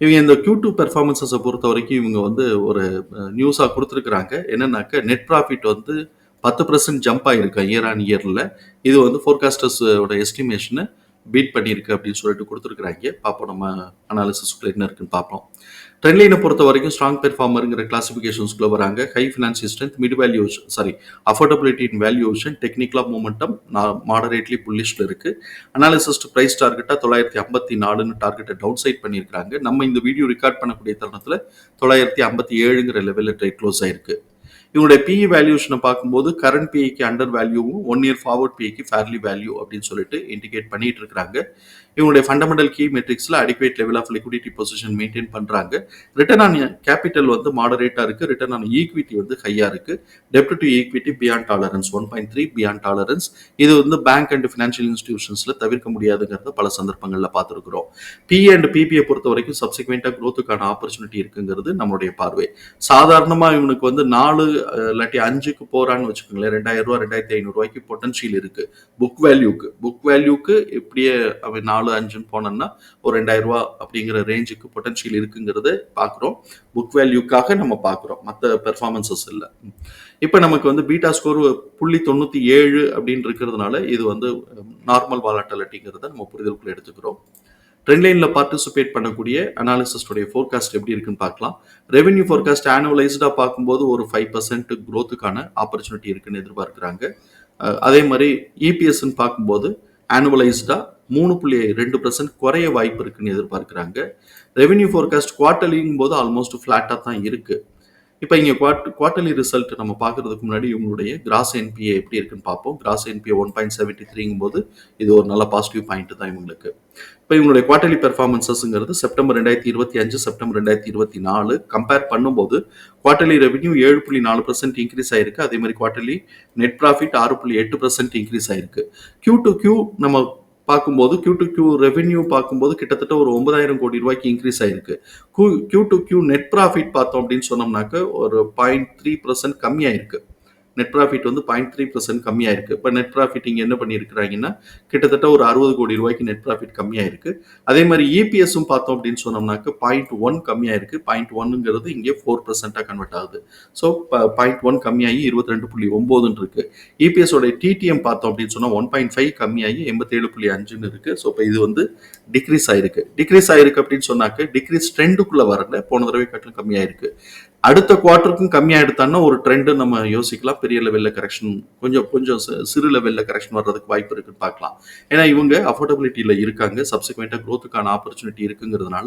இவங்க இந்த Q two பெர்ஃபார்மன்ஸஸை பொறுத்த வரைக்கும் இவங்க வந்து ஒரு நியூஸாக கொடுத்துருக்குறாங்க. என்னன்னாக்க நெட் ப்ராஃபிட் வந்து பத்து பர்சன்ட் ஜம்ப் ஆகிருக்கு இயர் ஆன் இயரில் இது வந்து ஃபோர்காஸ்டர்ஸோட எஸ்டிமேஷனை பீட் பண்ணியிருக்கு அப்படின்னு சொல்லிட்டு கொடுத்துருக்குறாங்க. பார்ப்போம் நம்ம அனாலிசிஸ்க்குள்ள என்ன இருக்குன்னு பார்ப்போம். ட்ரெண்ட்லைனை பொறுத்த வரைக்கும் ஸ்ட்ராங் பெர்ஃபார்மருங்கிற கிளாசிஃபிகேஷன்ஸ்குள்ள வராங்க. High financial strength mid valuation sorry affordability in valuation டெக்னிக்கலாக மூமெண்டம் மாடரேட்லி புல்லிஷ்ல இருக்கு. அனாலிசிஸ்ட் பிரைஸ் டார்கெட்டா தொள்ளாயிரத்தி ஐம்பத்தி நாலுன்னு டார்கெட்டை டவுன் சைட் பண்ணியிருக்காங்க நம்ம இந்த வீடியோ ரெக்கார்ட் பண்ணக்கூடிய தருணத்தில் தொள்ளாயிரத்தி ஐம்பத்தி ஏழுங்கிற லெவலில் ட்ரேட் க்ளோஸ் ஆயிருக்கு. இவங்களுடைய பிஇ வேல்யூஷனை பார்க்கும்போது கரண்ட் பிஐக்கு அண்டர் வேல்யூவும் ஒன் இயர் ஃபார்வர்ட் பிஐக்கு ஃபேர்லி வேல்யூ அப்படின்னு சொல்லிட்டு இண்டிகேட் பண்ணிட்டு இருக்கிறாங்க. இவங்களுடைய fundamental key மெட்ரிக்ஸில் adequate level of liquidity position maintain பண்ணுறாங்க ரிட்டர்ன் ஆன் கேபிட்டல் வந்து மாடரேட்டாக இருக்குது ரிட்டர்ன் ஆன் ஈக்விட்டி வந்து ஹையாக இருக்குது டெப்ட் to equity beyond tolerance one point three beyond tolerance இது வந்து பேங்க் அண்ட் ஃபினான்ஷியல் இன்ஸ்டிடியூஷன்ஸில் தவிர்க்க முடியாதுங்கிறத பல சந்தர்ப்பங்களில் பார்த்துருக்குறோம். பி அண்ட் பிபியை பொறுத்த வரைக்கும் சப்சிக்வெண்ட்டாக க்ரோத்துக்கான ஆப்பர்ச்சுனிட்டி இருக்குங்கிறது நம்மளுடைய பார்வை. சாதாரணமாக இவனுக்கு வந்து நாலு இல்லாட்டி அஞ்சுக்கு போறான்னு வச்சுக்கோங்களேன் ரெண்டாயிரம் ரூபா ரெண்டாயிரத்தி ஐநூறு ரூபாய்க்கு பொட்டன்ஷியல் இருக்கு. புக் வேல்யூக்கு புக் வேல்யூக்கு இப்படியே அவன் நாலு அஞ்சுன்னு போனோம்னா ஒரு ரெண்டாயிரம் ரூபா அப்படிங்கிற ரேஞ்சுக்கு பொட்டன்ஷியல் இருக்குங்கிறத பார்க்குறோம். புக் வேல்யூக்காக நம்ம பார்க்குறோம். மற்ற பெர்ஃபார்மன்சஸ் இல்லை. இப்போ நமக்கு வந்து பீட்டா ஸ்கோர் புள்ளி தொண்ணூற்றி ஏழு அப்படின்னு இருக்கிறதுனால இது வந்து நார்மல் வாலாட்டலிட்டிங்கிறத நம்ம புரிதலுக்குள்ள எடுத்துக்கிறோம். ட்ரெண்ட் லைனில் பார்ட்டிசிபேட் பண்ணக்கூடிய அனாலிசிஸ்டுடைய ஃபோர்காஸ்ட் எப்படி இருக்குன்னு பார்க்கலாம். ரெவென்யூ ஃபோர்காஸ்ட் ஆனுவலைஸ்டாக பார்க்கும்போது ஒரு ஃபைவ் பர்சன்ட் க்ரோத்துக்கான ஆப்பர்ச்சுனிட்டி இருக்குன்னு எதிர்பார்க்குறாங்க. அதே மாதிரி இபிஎஸ்ன்னு பார்க்கும்போது ஆனுவலைஸ்டாக மூணு புள்ளி ரெண்டு பர்சன்ட் குறைய வாய்ப்பு இருக்குன்னு எதிர்பார்க்குறாங்க. ரெவென்யூ ஃபோர்காஸ்ட் குவார்ட்டர்லிங்கும் போது ஆல்மோஸ்ட் ஃப்ளாட்டாக தான் இருக்குது இப்போ இங்கே குவார்ட் குவார்டர்லி ரிசல்ட் நம்ம பார்க்கறதுக்கு முன்னாடி இவங்களுடைய கிராஸ் என்பிஏ எப்படி இருக்குன்னு பார்ப்போம். Gross NPA one point seventy த்ரீங்கும் போது இது ஒரு நல்ல பாசிட்டிவ் பாயிண்ட் தான் இவங்களுக்கு. இப்போ இவங்களுடைய குவார்டர்லி பெர்ஃபார்மன்சஸ்ங்கிறது செப்டம்பர் ரெண்டாயிரத்தி இருபத்தி அஞ்சு செப்டம்பர் ரெண்டாயிரத்தி இருபத்தி நாலு. கம்பேர் பண்ணும்போது குவார்டர்லி ரெவன்யூ ஏழு புள்ளி நாலு பர்சன்ட் இன்க்ரீஸ் ஆயிருக்கு. அதே மாதிரி குவார்டர்லி நெட் ப்ராஃபிட் ஆறு புள்ளி எட்டு பர்சன்ட் இன்க்ரீஸ் ஆயிருக்கு. கியூ டு கியூ நம்ம பார்க்கும்போது கியூ டு கியூ ரெவென்யூ பார்க்கும்போது கிட்டத்தட்ட ஒரு ஒன்பதாயிரம் கோடி ரூபாய்க்கு இன்க்ரீஸ் ஆயிருக்கு. Q to Q net profit பார்த்தோம் அப்படின்னு சொன்னோம்னாக்க ஒரு பாயிண்ட் த்ரீ பர்சன்ட் கம்மியாயிருக்கு. நெட் ப்ராஃபிட் வந்து பாயிண்ட் த்ரீ பர்சன்ட் கம்மியாக இருக்குது இப்போ நெட் ப்ராஃபிட் இங்கே என்ன பண்ணியிருக்கிறாங்கன்னா கிட்டத்தட்ட ஒரு அறுபது கோடி ரூபாய்க்கு நெட் ப்ராஃபிட் கம்மியாக இருக்குது அதே மாதிரி இபிஎஸும் பார்த்தோம் அப்படின்னு சொன்னோம்னாக்க பாயிண்ட் ஒன் கம்மியாக இருக்குது பாயிண்ட் ஒன்னுங்கிறது இங்கே ஃபோர் பர்சன்ட்டாக கன்வெர்ட் ஆகுது. ஸோ பாயிண்ட் ஒன் கம்மியாகி இருபத்தி ரெண்டு புள்ளி ஒம்போதுன்னு இருக்குது இபிஎஸோட டிடிஎம் பார்த்தோம் அப்படின்னு சொன்னால் ஒன் பாயிண்ட் ஃபைவ் கம்மியாகி எண்பத்தேழு புள்ளி அஞ்சுன்னு இருக்குது ஸோ இப்போ இது வந்து டிக்ரீஸ் ஆயிருக்கு. டிக்ரீஸ் ஆயிருக்கு அப்படின்னு சொன்னாக்க டிக்ரீஸ் ட்ரெண்டுக்குள்ளே வரல. போன தடவை கட்டணம் கம்மியாக இருக்குது அடுத்த குவார்ட்டருக்கும் கம்மியாக எடுத்தான்னா ஒரு ட்ரெண்டு நம்ம யோசிக்கலாம். பெரிய லெவலில் கரெக்ஷன் கொஞ்சம் கொஞ்சம் சிறு லெவலில் கரெக்ஷன் வர்றதுக்கு வாய்ப்பு இருக்குன்னு பார்க்கலாம். ஏன்னா இவங்க அஃபோர்டபிலிட்டியில் இருக்காங்க. சப்சிக்வெண்ட்டாக க்ரோத்துக்கான ஆப்பர்ச்சுனிட்டி இருக்குங்கிறதுனால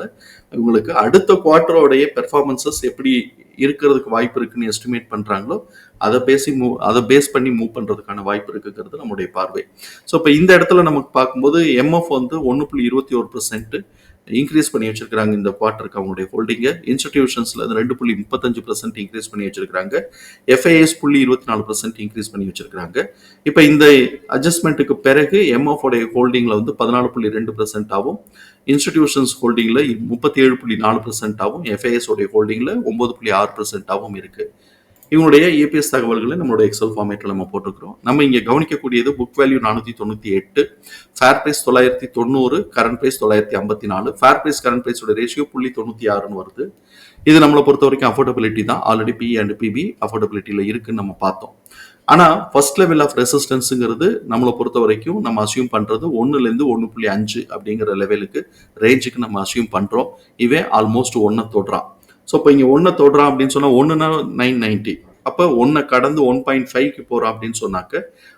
இவங்களுக்கு அடுத்த குவார்ட்டரோடைய பெர்ஃபார்மன்சஸ் எப்படி இருக்கிறதுக்கு வாய்ப்பு இருக்குன்னு எஸ்டிமேட் பண்ணுறாங்களோ அதை பேசி மூவ் அதை பேஸ் பண்ணி மூவ் பண்ணுறதுக்கான வாய்ப்பு இருக்குங்கிறது நம்முடைய பார்வை. ஸோ இப்போ இந்த இடத்துல நமக்கு பார்க்கும்போது எம்எஃப் வந்து ஒன்று புள்ளி இருபத்தி ஒரு பர்சன்ட்டு இன்க்ரீஸ் பண்ணி வச்சிருக்காங்க இந்த குவார்ட்டருக்கு அவங்களுடைய ஹோல்டிங்கை இன்ஸ்டிடியூஷன்ஸ்ல ரெண்டு புள்ளி முப்பத்தஞ்சு பர்சன்ட் இன்க்ரீஸ் பண்ணி வச்சிருக்காங்க எஃப்ஐஎஸ் புள்ளி இருபத்தி நாலு பர்சன்ட் இன்க்ரீஸ் பண்ணி வச்சிருக்காங்க இப்போ இந்த அட்ஜஸ்ட்மெண்ட்டுக்கு பிறகு எம்எஃப் உடைய ஹோல்டிங்ல வந்து பதினாலு புள்ளி ரெண்டு பர்சன்ட் ஆகும். இன்ஸ்டிடியூஷன்ஸ் ஹோல்டிங்ல முப்பத்தி ஏழு புள்ளி நாலு பர்சன்ட் ஆகும். எஃப்ஐஎஸ் உடைய ஹோல்டிங்ல ஒன்பது புள்ளி ஆறு பர்சன்ட் ஆகும் இருக்கு. இவனுடைய ஏபிஎஸ் தகவல்களை நம்மளோட எக்ஸல் ஃபார்மேட்டில் நம்ம போட்டுக்கிறோம் நம்ம இங்கே கவனிக்கக்கூடியது புக் வேல்யூ நானூற்றி தொண்ணூற்றி எட்டு ஃபேர் ப்ரைஸ் தொள்ளாயிரத்தி தொண்ணூறு கரண்ட் ப்ரைஸ் தொள்ளாயிரத்தி ஐம்பத்தி நாலு ஃபேர் ப்ரைஸ் கரண்ட் ப்ரைஸோட ரேஷியோ புள்ளி தொண்ணூற்றி ஆறுன்னு வருது. இது நம்மளை பொறுத்த வரைக்கும் அஃபோர்டபிலிட்டி தான். ஆல்ரெடி பி அண்ட் பிபி அஃபோர்டபிலிட்டியில் இருக்குன்னு நம்ம பார்த்தோம். ஆனால் ஃபர்ஸ்ட் லெவல் ஆஃப் ரெசிஸ்டன்ஸுங்கிறது நம்மளை பொறுத்த வரைக்கும் நம்ம அசியூம் பண்ணுறது ஒன்றுலேருந்து ஒன்று புள்ளி அஞ்சு அப்படிங்கிற லெவலுக்கு ரேஞ்சுக்கு நம்ம அசியூம் பண்ணுறோம் இவன் ஆல்மோஸ்ட் ஒன்றை தொடுறான். ஸோ இப்போ இங்கே ஒன்றை தொடுறான் அப்படின்னு சொன்னால் ஒன்றுனா நைன் நைன்ட்டி அப்போ ஒன்றை கடந்து ஒன் பாயிண்ட் ஃபைவ்க்கு போகிறான் அப்படின்னு சொன்னாக்க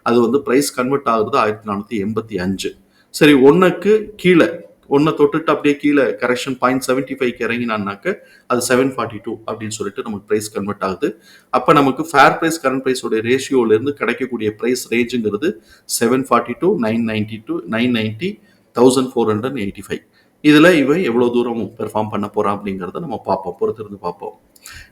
அது வந்து ப்ரைஸ் கன்வெர்ட் ஆகுறது ஆயிரத்தி நானூற்றி எண்பத்தி அஞ்சு. சரி ஒன்றுக்கு கீழே ஒன்றை தொட்டுட்டு அப்படியே கீழே கரெக்ஷன் பாயிண்ட் செவன்ட்டி ஃபைவ் இறங்கினான்னாக்க அது செவன் ஃபார்ட்டி டூ அப்படின்னு சொல்லிட்டு நமக்கு ப்ரைஸ் கன்வெர்ட் ஆகுது. அப்போ நமக்கு ஃபேர் ப்ரைஸ் கரண்ட் ப்ரைஸோட ரேஷியோலேருந்து கிடைக்கக்கூடிய price ரேஞ்சுங்கிறது seven forty two nine ninety two nine ninety thousand four hundred eighty five இதில் இவன் எவ்வளோ தூரம் பெர்ஃபார்ம் பண்ண போகிறான் அப்படிங்கிறத நம்ம பார்ப்போம். பொறுத்திருந்து பார்ப்போம்.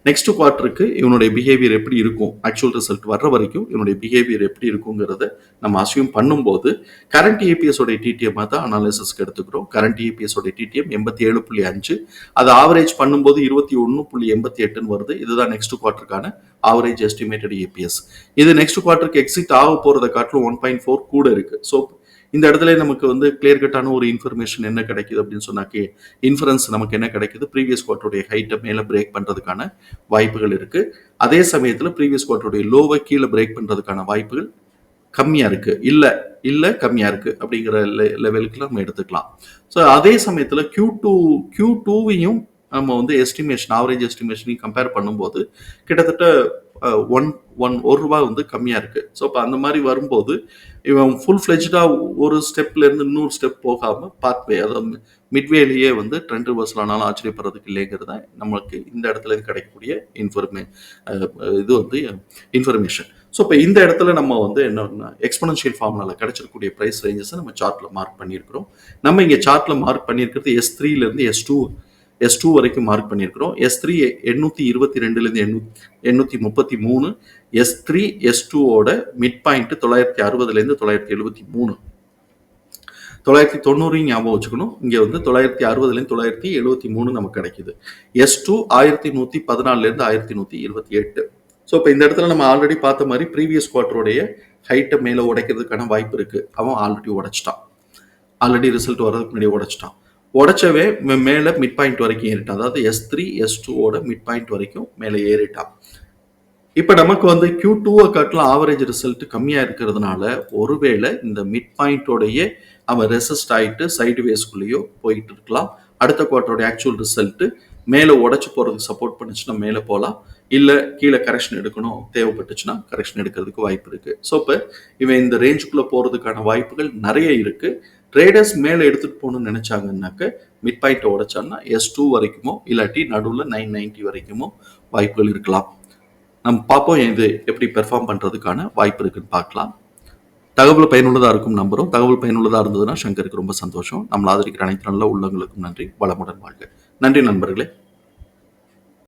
நெக்ஸ்ட் குவார்ட்டருக்கு இவனுடைய பிஹேவியர் எப்படி இருக்கும்? ஆக்சுவல் ரிசல்ட் வர்ற வரைக்கும் இவனுடைய பிஹேவியர் எப்படி இருக்குங்கிறத நம்ம அசியூம் பண்ணும்போது கரண்ட் ஏபிஎஸ் உடைய டிடிஎம் தான் அனாலிசிஸ்க்கு எடுத்துக்கிறோம். கரண்ட் ஏபிஎஸ் உடைய டிடிஎம் எண்பத்தி ஏழு புள்ளி அஞ்சு. அது ஆவரேஜ் பண்ணும்போது இருபத்தி ஒன்று புள்ளி எண்பத்தி எட்டுன்னு வருது. இதுதான் நெக்ஸ்ட் குவார்ட்டருக்கான ஆவரேஜ் எஸ்டிமேட்டட் ஏபிஎஸ் இது நெக்ஸ்ட் குவார்ட்டருக்கு எக்ஸிட் ஆக போகிறத காட்டிலும் ஒன் பாயிண்ட் ஃபோர் கூட இருக்குது ஸோ இந்த இடத்துல நமக்கு வந்து கிளியர் கட்டான ஒரு இன்ஃபர்மேஷன் என்ன கிடைக்குது அப்படின்னு சொன்னாக்கே இன்ஃபரன்ஸ் நமக்கு என்ன கிடைக்குது? ப்ரீவியஸ் குவார்ட்டருடைய ஹைட்டை மேலே பிரேக் பண்ணுறதுக்கான வாய்ப்புகள் இருக்குது அதே சமயத்தில் ப்ரீவியஸ் குவார்ட்டருடைய லோவை கீழே பிரேக் பண்ணுறதுக்கான வாய்ப்புகள் கம்மியாக இருக்குது இல்லை இல்லை கம்மியாக இருக்குது அப்படிங்கிற லெ லெவலுக்கு நம்ம எடுத்துக்கலாம். ஸோ அதே சமயத்தில் கியூ டூ கியூ டூவையும் நம்ம வந்து எஸ்டிமேஷன் ஆவரேஜ் எஸ்டிமேஷனையும் கம்பேர் பண்ணும்போது கிட்டத்தட்ட ஒன் ஒன் ஒரு ரூபா வந்து கம்மியாக இருக்குது ஸோ இப்போ அந்த மாதிரி வரும்போது இவன் ஃபுல் ஃப்ளெஜ்டாக ஒரு ஸ்டெப்லேருந்து இன்னொரு ஸ்டெப் போகாமல் பார்ட்வே அதாவது மிட்வேலேயே வந்து ட்ரெண்ட் ரிவர்ஸில் ஆனாலும் ஆச்சரியப்படுறதுக்கு இல்லைங்கிறது தான் நம்மளுக்கு இந்த இடத்துல இருந்து கிடைக்கக்கூடிய இன்ஃபர்மே இது வந்து இன்ஃபர்மேஷன் ஸோ இப்போ இந்த இடத்துல நம்ம வந்து என்னன்னா எக்ஸ்பனன்ஷியல் ஃபார்முலாவில் கிடைச்சிருக்கக்கூடிய ப்ரைஸ் ரேஞ்சஸை நம்ம சார்ட்டில் மார்க் பண்ணியிருக்கிறோம். நம்ம இங்கே சார்ட்டில் மார்க் பண்ணியிருக்கிறது எஸ் த்ரீலேருந்து எஸ் டூ எஸ் டூ வரைக்கும் மார்க் பண்ணியிருக்கிறோம். எஸ் த்ரீ எண்ணூற்றி இருபத்தி ரெண்டுலேருந்து எண்ணூ எண்ணூற்றி முப்பத்தி மூணு. எஸ் த்ரீ எஸ் டூவோட மிட் பாயிண்ட் தொள்ளாயிரத்தி அறுபதுலேருந்து தொள்ளாயிரத்தி எழுபத்தி மூணு. தொள்ளாயிரத்தி தொண்ணூறையும் ஞாபகம் வச்சுக்கணும். இங்கே வந்து தொள்ளாயிரத்தி அறுபதுலேருந்து தொள்ளாயிரத்தி எழுபத்தி மூணு நமக்கு கிடைக்குது. எஸ் டூ ஆயிரத்தி நூற்றி பதினாலுலேருந்து ஆயிரத்தி நூற்றி இருபத்தி எட்டு. ஸோ இப்போ இந்த இடத்துல நம்ம ஆல்ரெடி பார்த்த மாதிரி ப்ரீவியஸ் குவார்ட்டருடைய ஹைட்டை மேலே உடைக்கிறதுக்கான வாய்ப்பு இருக்குது அவன் ஆல்ரெடி உடைச்சிட்டான். ஆல்ரெடி ரிசல்ட் வர்றதுக்கு முன்னாடி உடைச்சிட்டான். உடச்சவே மேலே மிட் பாயிண்ட் வரைக்கும் ஏறிட்டான். அதாவது எஸ் த்ரீ எஸ் டூவோட மிட் பாயிண்ட் வரைக்கும் மேலே ஏறிட்டான். இப்போ நமக்கு வந்து கியூ டூவை காட்டிலும் ஆவரேஜ் ரிசல்ட் கம்மியாக இருக்கிறதுனால ஒருவேளை இந்த மிட் பாயிண்டோடைய அவன் ரெசிஸ்ட் ஆகிட்டு சைடு வேஸ்குள்ளேயோ போயிட்டு இருக்கலாம். அடுத்த குவார்ட்டரோட ஆக்சுவல் ரிசல்ட்டு மேலே உடச்சி போகிறதுக்கு சப்போர்ட் பண்ணுச்சுன்னா மேலே போகலாம். இல்லை கீழே கரெக்ஷன் எடுக்கணும் தேவைப்பட்டுச்சுன்னா கரெக்ஷன் எடுக்கிறதுக்கு வாய்ப்பு இருக்குது ஸோ இப்போ இவன் இந்த ரேஞ்சுக்குள்ளே போகிறதுக்கான வாய்ப்புகள் நிறைய இருக்குது ட்ரேடர்ஸ் மேலே எடுத்துகிட்டு போகணும்னு நினச்சாங்கன்னாக்க மிட் பாயிண்ட்டை உடைச்சான்னா எஸ் டூ வரைக்குமோ இல்லாட்டி நடுவில் நைன் நைன்ட்டி வரைக்குமோ வாய்ப்புகள் இருக்கலாம். நம்ம பார்ப்போம் இது எப்படி பெர்ஃபார்ம் பண்ணுறதுக்கான வாய்ப்பு இருக்குன்னு பார்க்கலாம். தகவல் பயனுள்ளதாக இருக்கும் நம்புகிறோம் தகவல் பயனுள்ளதாக இருந்ததுன்னா சங்கருக்கு ரொம்ப சந்தோஷம். நம்மள ஆதரிக்கிற அனைத்து நல்ல உள்ளங்களுக்கும் நன்றி. வளமுடன் வாழ்க. நன்றி நண்பர்களே.